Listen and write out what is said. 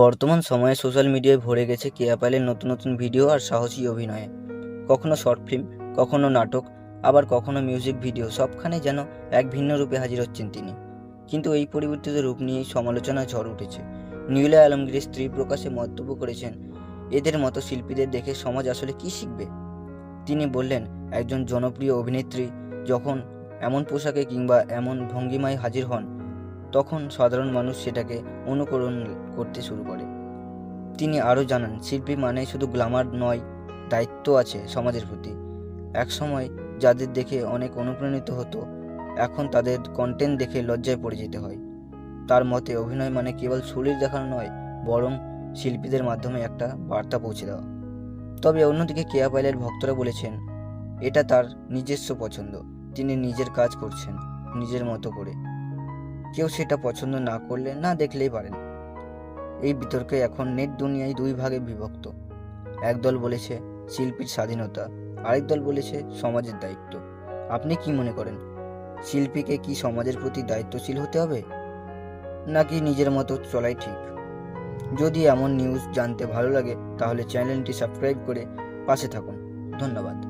বর্তমান সময়ে সোশ্যাল মিডিয়ায় ভরে গেছে কেয়া পাইলের নতুন নতুন ভিডিও আর সাহসী অভিনয়ে। কখনো শর্ট ফিল্ম, কখনো নাটক, আবার কখনো মিউজিক ভিডিও, সবখানে যেন এক ভিন্ন রূপে হাজির হচ্ছেন তিনি। কিন্তু এই পরিবর্তিত রূপ নিয়েই সমালোচনা ঝড় উঠেছে। নিউলা আলমগীরের স্ত্রী প্রকাশে মন্তব্য করেছেন, এদের মতো শিল্পীদের দেখে সমাজ আসলে কি শিখবে? তিনি বললেন, একজন জনপ্রিয় অভিনেত্রী যখন এমন পোশাকে কিংবা এমন ভঙ্গিমায় হাজির হন তখন সাধারণ মানুষ সেটাকে অনুকরণ করতে শুরু করে। তিনি আরও জানান, শিল্পী মানে শুধু গ্লামার নয়, দায়িত্ব আছে সমাজের প্রতি। একসময় যাদের দেখে অনেক অনুপ্রাণিত হতো, এখন তাদের কন্টেন্ট দেখে লজ্জায় পড়ে যেতে হয়। তার মতে, অভিনয় মানে কেবল শরীর দেখানো নয়, বরং শিল্পীদের মাধ্যমে একটা বার্তা পৌঁছে দেওয়া। তবে অন্যদিকে কেয়া পাইলের ভক্তরা বলেছেন, এটা তার নিজস্ব পছন্দ। তিনি নিজের কাজ করছেন, নিজের মতো করে। কেউ সেটা পছন্দ না করলে না দেখলেই পারেন। এই বিতর্কে এখন নেট দুনিয়ায় দুই ভাগে বিভক্ত। একদল বলেছে শিল্পীর স্বাধীনতা, আরেক দল বলেছে সমাজের দায়িত্ব। আপনি কি মনে করেন, শিল্পীকে কি সমাজের প্রতি দায়িত্বশীল হতে হবে? নাকি নিজের মতো চলাই ঠিক? যদি এমন নিউজ জানতে ভালো লাগে, তাহলে চ্যানেলটি সাবস্ক্রাইব করে পাশে থাকুন। ধন্যবাদ।